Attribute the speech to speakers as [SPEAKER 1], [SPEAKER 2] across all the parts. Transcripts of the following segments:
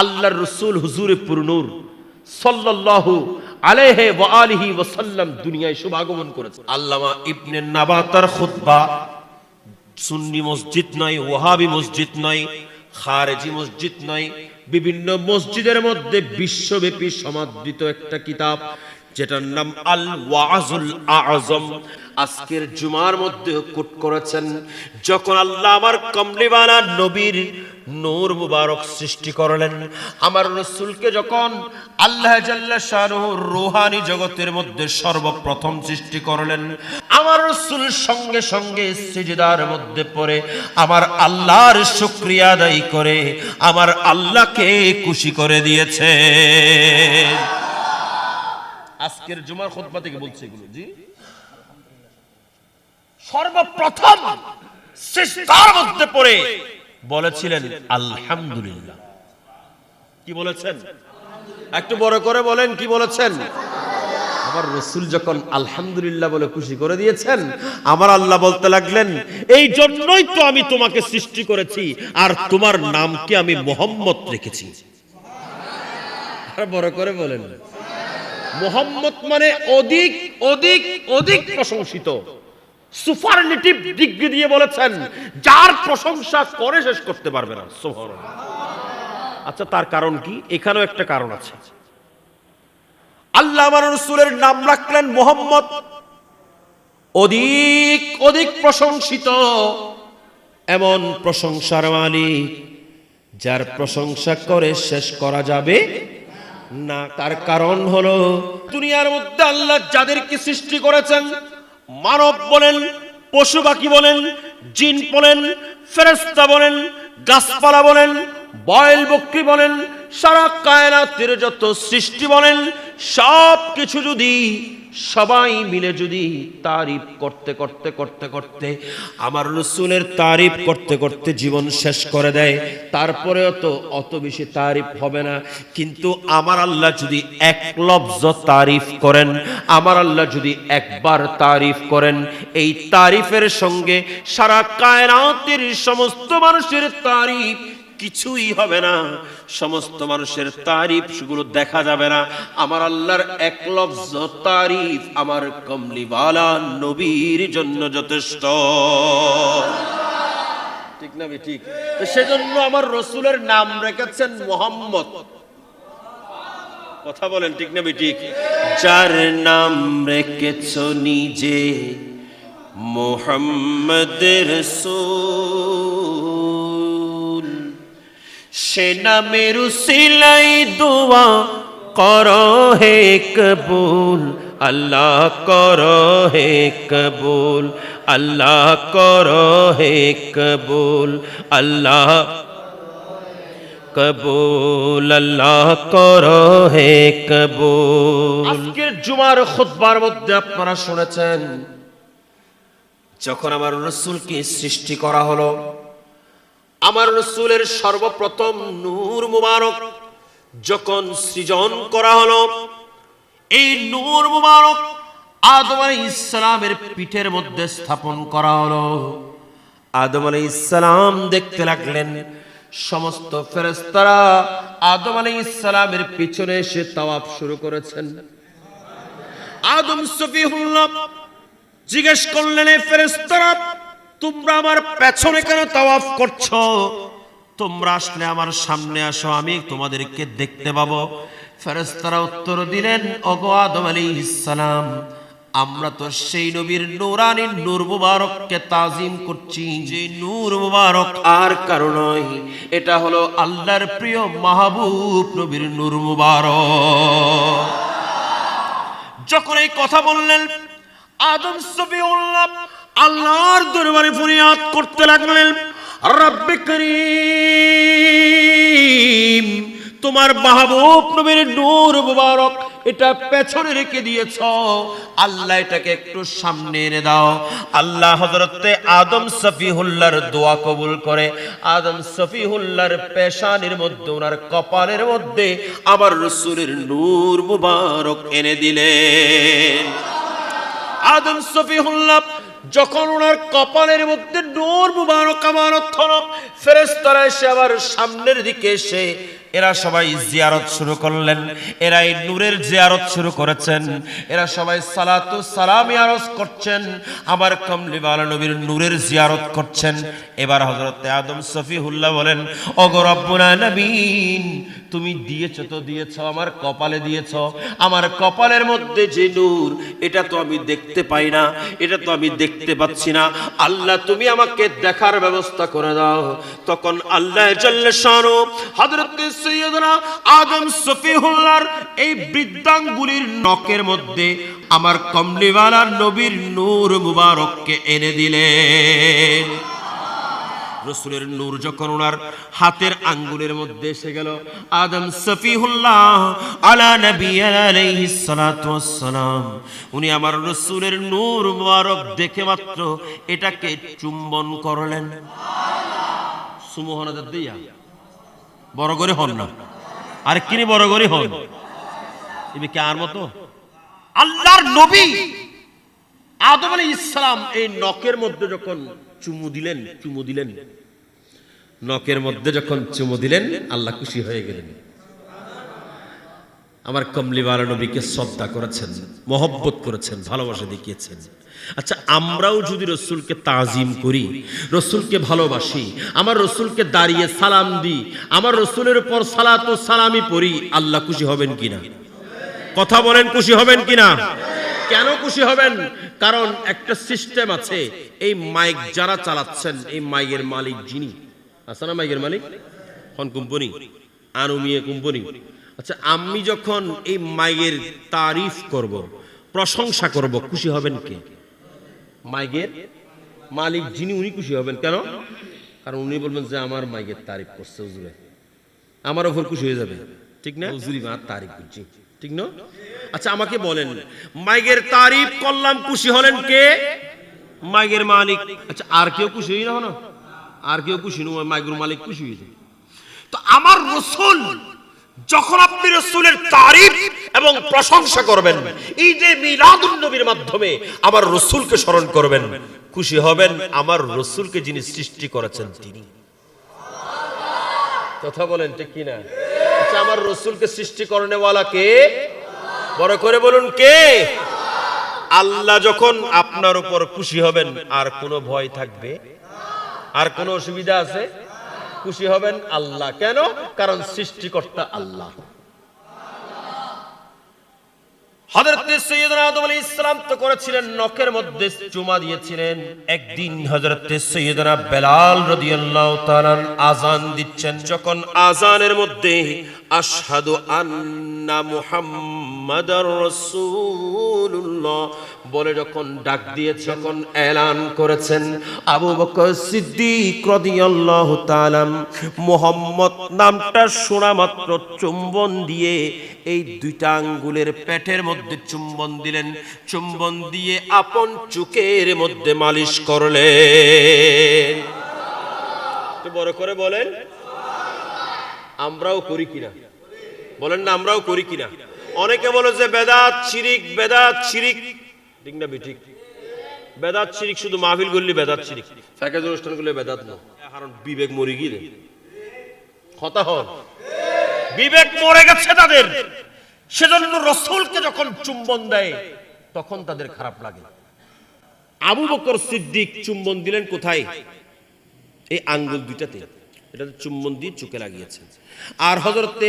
[SPEAKER 1] আল্লাহর রসুল হুজুরে পুরনুর দুনিয়ায় শুভাগমন করেছে আল্লামা ইবনে নাবাতার খুতবা, সুন্নি মসজিদ নয়, ওয়াহাবি মসজিদ নয়, খারেজি মসজিদ নয়, বিভিন্ন মসজিদের মধ্যে বিশ্বব্যাপী সমাদৃত একটা কিতাব। যেটার নাম আল ওয়াজুল আজম আজকের জুমার মধ্যে কোট করেছেন। যখন আল্লাহ আমার কমলিওয়ালা নবীর নূর মুবারক সৃষ্টি করলেন, আমার রসুলকে যখন আল্লাহ জাল্লা রুহানি জগতের মধ্যে সর্বপ্রথম সৃষ্টি করলেন, আমার রসুল সঙ্গে সঙ্গে সিজদার মধ্যে পড়ে আমার আল্লাহর শুক্রিয়া আদায় করে আমার আল্লাহকে খুশি করে দিয়েছে আজকের জুমার খোদবা থেকে বলছে এগুলো, জি। সর্বপ্রথম সিজদার মধ্যে পড়ে বলেছিলেন, আলহামদুলিল্লাহ। কি বলেছেন? একটু বড় করে বলেন, কি বলেছেন? আমার রসুল যখন আলহামদুলিল্লাহ বলে খুশি করে দিয়েছেন, আমার আল্লাহ বলতে লাগলেন, এই জন্যই তো আমি তোমাকে সৃষ্টি করেছি, আর তোমার নামকে আমি মোহাম্মদ রেখেছি। আর বড় করে বলেন। মোহাম্মদ মানে অধিক অধিক অধিক প্রশংসিত। সুপারলেটিভ ডিগ্রি দিয়ে বলেছেন, যার প্রশংসা করে শেষ করতে পারবে না, সুবহানাল্লাহ। আচ্ছা তার কারণ কি? এখানেও একটা কারণ আছে। আল্লাহ আমার রসুলের নাম রাখলেন মোহাম্মদ। অধিক অধিক প্রশংসিত, এমন প্রশংসার মালিক যার প্রশংসা করে শেষ করা যাবে না, তার কারণ হলো দুনিয়ার মধ্যে আল্লাহ যাদেরকে সৃষ্টি করেছেন, মানব বলেন, পশু পাখি বলেন, জিন বলেন ফেরেস্তা বলেন, গাছপালা বলেন, বয়েল বকরি বলেন, সারা কায়নাতের যত সৃষ্টি বলেন সব কিছু যদি সবাই মিলে যদি তারিফ করতে করতে করতে করতে আমার রসুলের তারিফ করতে করতে জীবন শেষ করে দেয়, তারপরেও তো অত বেশি তারিফ হবে না। কিন্তু আমার আল্লাহ যদি এক লফজ তারিফ করেন, আমার আল্লাহ যদি একবার তারিফ করেন, এই তারিফের সঙ্গে সারা কায়নাতের সমস্ত মানুষের তারিফ কিছুই হবে না। সমস্ত মানুষের তারিফ সেগুলো দেখা যাবে না। আমার আল্লাহর এক লফজ তারিফ আমার কমলিওয়ালা নবীর জন্য যথেষ্ট। ঠিক না ঠিক? তো সেজন্য আমার রসুলের নাম রেখেছেন মোহাম্মদ। কথা বলেন, ঠিক না ঠিক? যার নাম রেখেছ নিজে, মোহাম্মদ রসুল। সে নামের সিলাই দোয়া কর হে কবুল, আল্লাহ কর হে কবুল, আল্লাহ কর হে কবুল, আল্লাহ কবুল, আল্লাহ কর হে কবুল। আজকের জুমার খুতবার মধ্যে আপনারা শুনেছেন, যখন আমার রসুলকে সৃষ্টি করা হলো আমার রসুলের সর্বপ্রথম নূর মুবারক যখন সৃজন করা হলো, এই নূর মুবারক আদম আলাই ইসলামের পিঠের মধ্যে স্থাপন করা হলো। আদম আলাই ইসলাম দেখতে লাগলেন, সমস্ত ফেরেস্তারা আদম আলাই ইসলামের পিছনে এসে তাওয়াফ শুরু করেছেন। আদম সফিহুল্লাহ জিজ্ঞেস করলেন ফেরেস্তারা তোমরা আমার পেছনে কেন তাওয়াফ করছ? তোমরা আসলে আমার সামনে আসো, আমি তোমাদেরকে দেখতে পাবো। ফেরেস্তারা উত্তর দিলেন, ওগো আদম আলাইহিস সালাম, আমরা তো সেই নবীর নূরানি নূর মুবারককে তাজিম করছি। যে নূর মুবারক আর কারও নয়, এটা হলো আল্লাহর প্রিয় মাহবুব নবীর নূর মুবারক। যখন এই কথা বললেন, আদম সফিউল্লাহ আল্লাহর দরবারে ফরিয়াদ করতে লাগলেন, রব্বে করিম, তোমার মাহবুব নবীর নূর মুবারক এটা পেছনে রেখে দিয়েছ। আল্লাহ এটাকে একটু সামনে এনে দাও। আল্লাহ হযরতে আদম সফিহুল্লাহর দোয়া কবুল করে। আদম সফিহুল্লাহর পেশানির মধ্যে, ওনার কপালের মধ্যে আমার রসুলের নূর মুবারক এনে দিলেন। আদম সফিহুল্লাহ যখন ওনার কপালের মধ্যে নূর মুবারক, আমানত হলো ফেরেশতারা এসে আবার সামনের দিকে এসে এরা সবাই জিয়ারত শুরু করলেন। এরা এই নূরের জিয়ারত শুরু করেছেন। এরা সবাই সালাতু সালামি আরজ করছেন। আমার কমলিওয়ালা নবীর নূরের জিয়ারত করছেন। এবার হজরত আদম সফিহুল্লাহ বলেন, ওগো রব্বুল আলামিন তুমি দিয়েছ তো দিয়েছ, আমার কপালে দিয়েছ। আমার কপালের মধ্যে যে নূর, এটা তো আমি দেখতে পাই না, এটা তো আমি দেখতে পাচ্ছি না। আল্লাহ, তুমি আমাকে দেখার ব্যবস্থা করে দাও। তখন আল্লাহ জাল্লে শানু হযরত সৈয়দনা আদম সফিহুল্লাহর এই বৃদ্ধাঙ্গুলির নখের মধ্যে আমার কমলিওয়ালা নবীর নূর মুবারককে এনে দিলেন। রসুলের নূর যখন ওনার হাতের আঙ্গুলের মধ্যে এসে গেল, আদম সফিহুল্লাহ আলা নবী আলাইহিস সালাতু ওয়াসসালাম। উনি আমার রসুলের নূর মুবারক দেখে মাত্র এটাকে চুম্বন করলেন। সুমোহনাদের দিয়া। বড় করে হন না। আর কিনি বড় করে হন? এবে কার মতো? আল্লাহর নবী আদম আলী ইসলাম এই নখের মধ্যে যখন চুমু দিলেন চুমু দিলেন। নখের মধ্যে যখন চুমু দিলেন, আল্লাহ খুশি হয়ে গেলেন। আমার কমলিওয়ালা নবীকে শ্রদ্ধা করেছেন, মহব্বত করেছেন, ভালোবাসা দেখিয়েছেন। আচ্ছা আমরাও যদি রসুলকে তাজিম করি, রসুলকে ভালোবাসি, আমার রসুলকে দাঁড়িয়ে সালাম দিই, আমার রসুলের উপর সালাত সালামি পড়ি, আল্লাহ খুশি হবেন কিনা? কথা বলেন, খুশি হবেন কিনা? কেন খুশি হবেন? কারণ একটা সিস্টেম আছে, এই মাইক যারা চালাচ্ছেন, এই মাইকের মালিক যিনি। আছে না মাইকের মালিক? হন কোম্পানি। আনুমিয়ে কোম্পানি। আচ্ছা আমি যখন এই মাইকের তারিফ করব, প্রশংসা করব, খুশি হবেন কে? মাইকের মালিক যিনি, উনি খুশি হবেন কেন? কারণ উনি বলবেন যে আমার মাইকের তারিফ করছে, হুজুরে। আমার ওপর খুশি হয়ে যাবে। ঠিক না? হুজুরি মা তারিফ করছি। ঠিক না? আচ্ছা আমাকে বলেন, মাইকের তারিফ করলাম, খুশি হলেন কে? মাইকের মালিক। আচ্ছা আর কেউ খুশি হই না? আর কেউ খুশি নয়, মাইকের মালিক খুশি হয়েছে তো আমার রসুল যখন আপনি রসুলের তারিফ এবং প্রশংসা করবেন, এই যে মিলাদুন নবীর মাধ্যমে আমার রসুলকে স্মরণ করবেন, খুশি হবেন আমার রসুলকে যিনি সৃষ্টি করেছেন তিনি। কথা বলেন ঠিক কিনা? আচ্ছা আমার রসুলকে সৃষ্টি করনেওয়ালা কে? বড় করে বলুন কে? আল্লাহ যখন আপনার উপর খুশি হবেন, আর কোনো ভয় থাকবে? আর কোনো অসুবিধা আছে? খুশি হবেন আল্লাহ। কেন? কারণ সৃষ্টিকর্তা আল্লাহ। হযরত সৈয়দনা আদম আলাইহিস সালাম তো করেছিলেন, নখের মধ্যে চুমা দিয়েছিলেন। একদিন হযরত সৈয়দনা বেলাল রাদিয়াল্লাহু আযান দিচ্ছেন, যখন আজানের মধ্যে আশহাদু আন্না মুহাম্মাদার রাসূলুল্লাহ বলে যখন ডাক দিয়ে যখন এলান করেছেন, আবু বকর সিদ্দিক রাদিয়াল্লাহু তাআলা মুহাম্মদ নামটা শোনা মাত্র চুম্বন দিয়ে এই দুইটা আঙ্গুলের পেটের মধ্যে চুম্বন দিলেন। চুম্বন দিয়ে আপন চুকের মধ্যে মালিশ করলেন। একটু বড় করে বলেন, আমরাও করি কিনা? বলেন না, আমরাও করি কিনা? অনেকে বলে যে বেদাত, শিরিক বেদাত, শিরিক। ঠিক না বিঠিক? বেদাত শিরিক শুধু মাহফিল করলে বেদাত শিরিক। প্যাকেজ অনুষ্ঠান করলে বেদাত না। কারণ বিবেক মরে গিয়ে কথা হন বিবেক মরে গেছে তাদের। সেজন্য রসুলকে যখন চুম্বন দেয় তখন তাদের খারাপ লাগে। আবু বকর সিদ্দিক চুম্বন দিলেন কোথায়? এই আঙ্গুল দুইটাতে। এটাতে চুম্বন দিয়ে চোখে লাগিয়েছেন আর হজরতে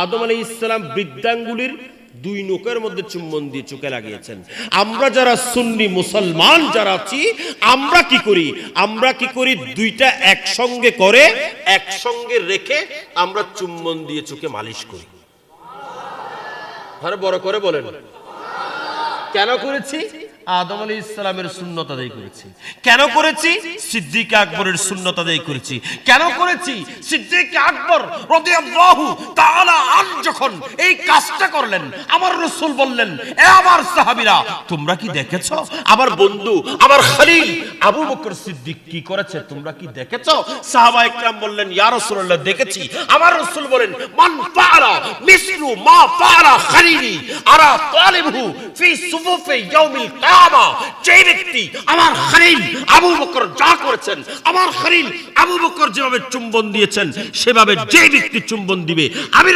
[SPEAKER 1] আদম আলী ইসলাম বৃদ্ধাঙ্গুলির দুই নোকের মধ্যে চুম্বন দিয়ে চোখে লাগিয়েছেন। আমরা যারা সুন্নি মুসলমান যারা আছি, আমরা কি করি? আমরা কি করি? দুইটা একসঙ্গে করে, একসঙ্গে রেখে আমরা চুম্বন দিয়ে চোখে মালিশ করি। আরে বড় করে বলেন। কেন করেছি? আদম আলী ইসলামের শূন্যতা আদায় করেছি। কেন করেছি? সিদ্দিক আকবরের শূন্যতা আদায় করেছি। কেন করেছি? সিদ্দিক আকবর রাদিয়াল্লাহু তাআলা আন যখন এই কাজটা করলেন, আমার রাসূল বললেন, এ আমার সাহাবীরা, তোমরা কি দেখেছ? আমার বন্ধু, আমার খলিল, আবু বকর সিদ্দিক কি করেছে? তোমরা কি দেখেছ? সাহাবা একরাম বললেন, ইয়া রাসূলুল্লাহ, দেখেছি। আমার রাসূল বলেন, মান ফাআলা মিসলু মা ফাআলা খলিলি আরা তালিবহু ফি সুফুফি ইয়াউমিল কিয়ামা যে ব্যক্তি আমার আবু বকর যা করেছেন, আমার আবু বকর যেভাবে চুম্বন দিয়েছেন, সেভাবে যে ব্যক্তি চুম্বন দিবে, আমি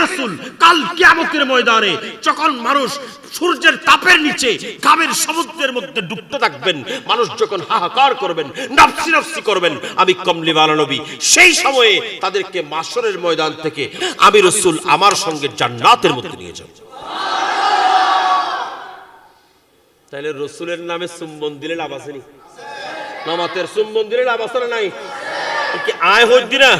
[SPEAKER 1] কাল কিয়ামতের ময়দানে যখন মানুষ সূর্যের তাপের নিচে গামের সমুদ্রের মধ্যে ডুবতে থাকবেন, মানুষ যখন হাহাকার করবেন, নাফসি নাফসি করবেন, আমি কমলি বালা নবী, সেই সময়ে তাদেরকে মাসরের ময়দান থেকে আমি রসুল আমার সঙ্গে জান্নাতের মধ্যে নিয়ে যাব। তাহলে রসুলের নামে চুম্বন দিলে লাভ আছে নি? নামাতের চুম্বন দিলে লাভ আছে না নাই? আয় হইতি না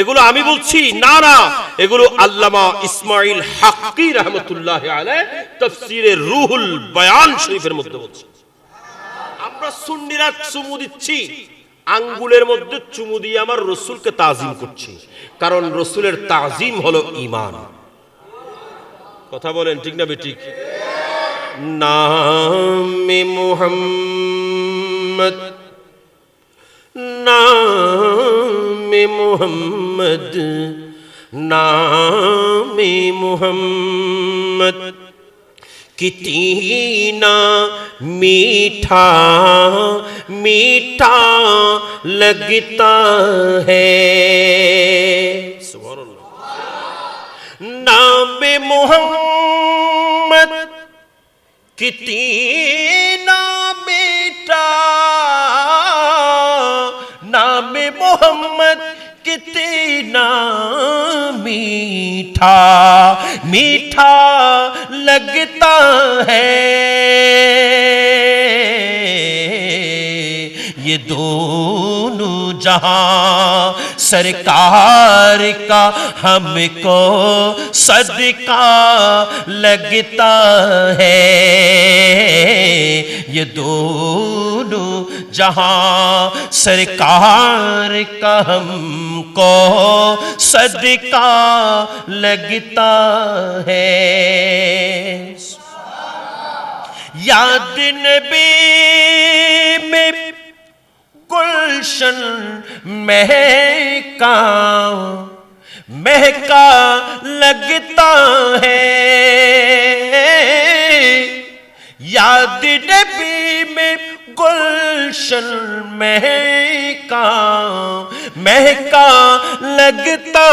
[SPEAKER 1] এগুলো আমি বলছি, না না। এগুলো আল্লামা ইসমাইল হাক্কি রহমতুল্লাহ তাফসীরে রুহুল বয়ান শরীফের মধ্যে বলছি। আমরা সুন্নিরা চুমু দিচ্ছি, আঙ্গুলের মধ্যে চুমু দিয়ে আমার রসুলকে তাজিম করছি। কারণ রসুলের তাজিম হলো ইমান কথা বলেন, ঠিক না বেঠিক? نام محمد نام محمد نام محمد۔ کتنا میٹھا میٹھا لگتا ہے۔ نام محمد۔ کتنا نام نام محمد کتنا میٹھا میٹھا لگتا ہے۔ یہ دو جہاں سرکار کا ہم کو صدقہ لگتا ہے۔ یہ دونوں جہاں سرکار کا ہم کو صدقہ لگتا ہے۔ یاد نبی میں گلشن مہکا مہکا لگتا ہے۔ یاد نبی میں گلشن مہکا مہکا لگتا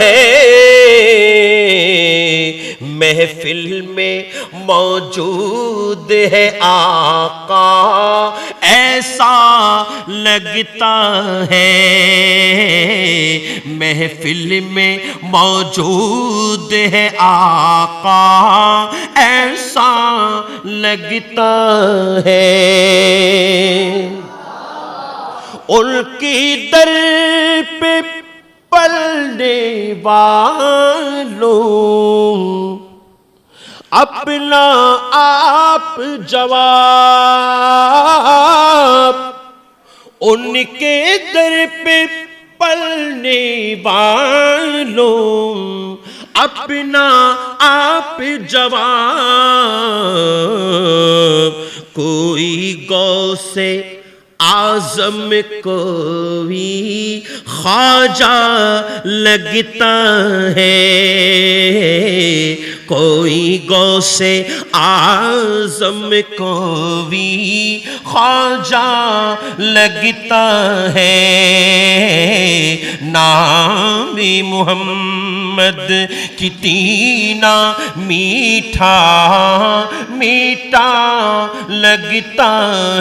[SPEAKER 1] ہے۔ محفل میں موجود ہے آقا، ایسا لگتا ہے۔ محفل میں موجود ہے آقا، ایسا لگتا ہے۔ ان کی در پہ پلنے والوں اپنا آپ جواب ان کے در پہ پلنے والوں اپنا آپ جواب کوئی گو سے آزم کوئی خواجہ لگتا ہے कोई गौ से आजम कोई ख्वाजा लगता है नाम मोहम्मद कितना मीठा मीठा लगता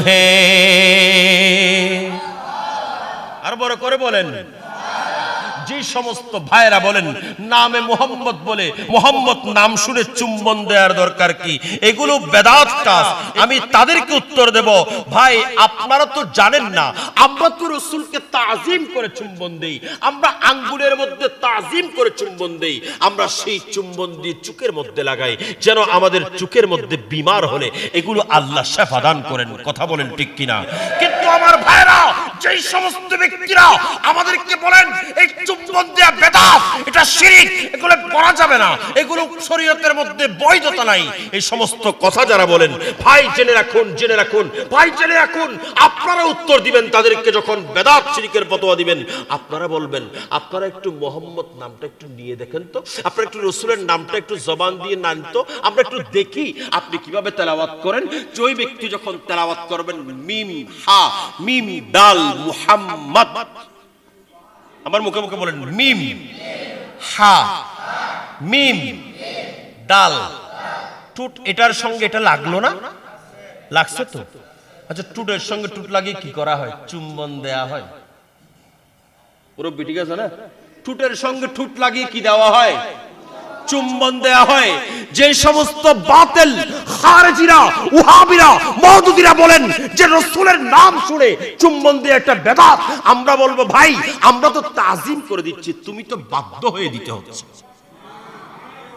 [SPEAKER 1] है আর বড় করে বলেন যে সমস্ত ভাইরা বলেন, নামে মোহাম্মদ বলে, মোহাম্মদ নাম শুনে চুম্বন দেওয়ার দরকার কি? এগুলো বেদাত কাজ। আমি তাদেরকে উত্তর দেব, ভাই, আপনারা তো জানেন না, আমরা তো রসুলকে তাজিম করে চুম্বন দেই। আমরা আঙ্গুলের মধ্যে তাজিম করে চুম্বন দেই। আমরা সেই চুম্বন দিয়ে চুকের মধ্যে লাগাই, যেন আমাদের চুকের মধ্যে বিমার হলে এগুলো আল্লাহ শেফা দান করেন। কথা বলেন ঠিক কিনা? যেই সমস্ত ব্যক্তিরা আমাদেরকে বলেন, এই চুম্বন দেয়া বেদাত এটা শিরিক, এগুলো করা যাবে না। এগুলো শরীয়তের মধ্যে বৈধতা নাই। এই সমস্ত কথা যারা বলেন, ভাই, জেনে রাখুন জেনে রাখুন, ভাই, জেনে রাখুন। আপনারা উত্তর দিবেন, তাদেরকে যখন বেদাত শিরিকের ফতোয়া দিবেন, আপনারা বলবেন, আপনারা একটু মোহাম্মদ নামটা একটু নিয়ে দেখেন তো, আপনারা একটু রসুলের নামটা একটু জবান দিয়ে নান তো, আমরা একটু দেখি আপনি কীভাবে তেলাওয়াত করেন। ওই ব্যক্তি যখন তেলাওয়াত করবেন, মিম, হা, মিম ডাল মুহাম্মদ। আমার মুখে মুখে বলেন, মিম। হা, মিম। ডাল। টুট, এটার সঙ্গে এটা লাগল না? লাগছে তো? আচ্ছা টুটের সঙ্গে টুট লাগিয়ে কি করা হয়? চুম্বন দেয়া হয়। মুরব্বী, ঠিক আছে না? ঠুটের সঙ্গে ঠুট লাগিয়ে কি দেওয়া হয়? চুম্বন দেয়া হয়। যে সমস্ত বাতেল খারেজিরা, উহাবিরা, মওদুদিরা বলেন যে রসুলের নাম শুনে চুম্বন দিয়ে একটা বেদাত আমরা বলব, ভাই, আমরা তো তাজিম করে দিচ্ছি, তুমি তো বাধ্য হয়ে দিতে হচ্ছে।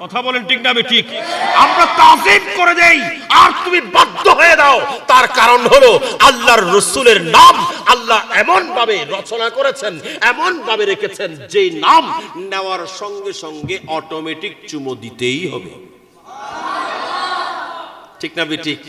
[SPEAKER 1] কথা বলেন ঠিক না ঠিক। আমরা তাজিম করে দেই, আর তুমি বাধ্য হয়ে দাও। তার কারণ হলো আল্লাহর রসুলের নাম আল্লাহ এমন ভাবে রচনা করেছেন এমন ভাবে রেখেছেন যে নাম নেওয়ার সঙ্গে সঙ্গে অটোমেটিক চুমো দিতেই হবে। ঠিক না ঠিক?